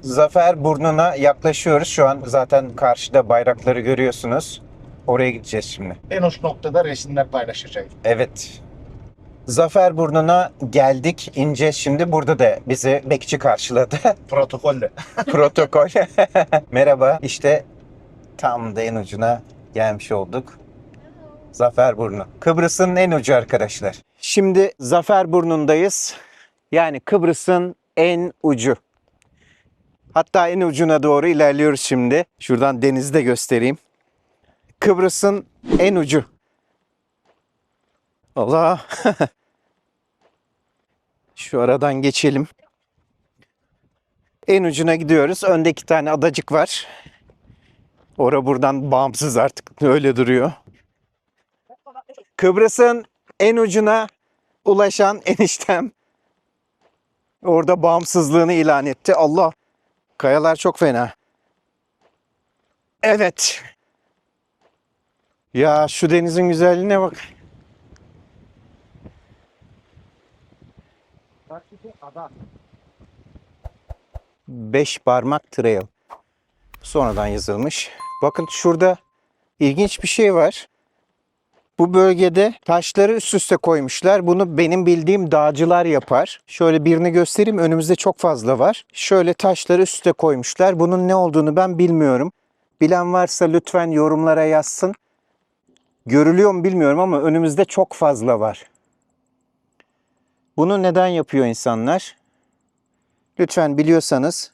Zafer Burnu'na yaklaşıyoruz. Şu an zaten karşıda bayrakları görüyorsunuz. Oraya gideceğiz şimdi. En uç noktada resimler paylaşacağız. Evet. Zafer Burnu'na geldik. İneceğiz şimdi. Burada da bizi bekçi karşıladı. Protokolle. Protokol. Merhaba. İşte tam da en ucuna gelmiş olduk. Zaferburnu. Kıbrıs'ın en ucu arkadaşlar. Şimdi Zaferburnu'ndayız. Yani Kıbrıs'ın en ucu. Hatta en ucuna doğru ilerliyoruz şimdi. Şuradan denizi de göstereyim. Kıbrıs'ın en ucu. Allah. Şu aradan geçelim. En ucuna gidiyoruz. Önde iki tane adacık var. Ora buradan bağımsız artık öyle duruyor. Kıbrıs'ın en ucuna ulaşan eniştem orada bağımsızlığını ilan etti. Allah kayalar çok fena. Evet. Ya şu denizin güzelliğine bak. Beş parmak trail. Sonradan yazılmış. Bakın şurada ilginç bir şey var. Bu bölgede taşları üst üste koymuşlar. Bunu benim bildiğim dağcılar yapar. Şöyle birini göstereyim. Önümüzde çok fazla var. Şöyle taşları üst üste koymuşlar. Bunun ne olduğunu ben bilmiyorum. Bilen varsa lütfen yorumlara yazsın. Görülüyor mu bilmiyorum ama önümüzde çok fazla var. Bunu neden yapıyor insanlar? Lütfen biliyorsanız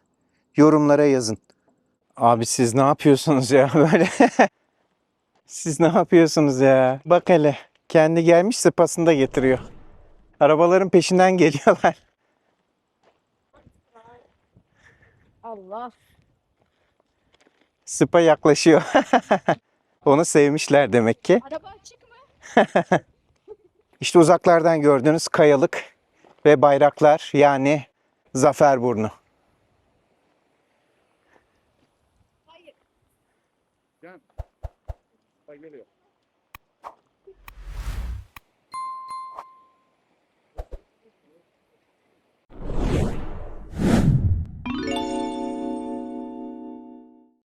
yorumlara yazın. Abi siz ne yapıyorsunuz ya böyle? siz ne yapıyorsunuz ya? Bak hele kendi gelmiş sıpasını da getiriyor. Arabaların peşinden geliyorlar. Allah. Sıpa yaklaşıyor. Onu sevmişler demek ki. Araba açık mı? İşte uzaklardan gördüğünüz kayalık ve bayraklar yani Zaferburnu. Hayır. Saygı yok.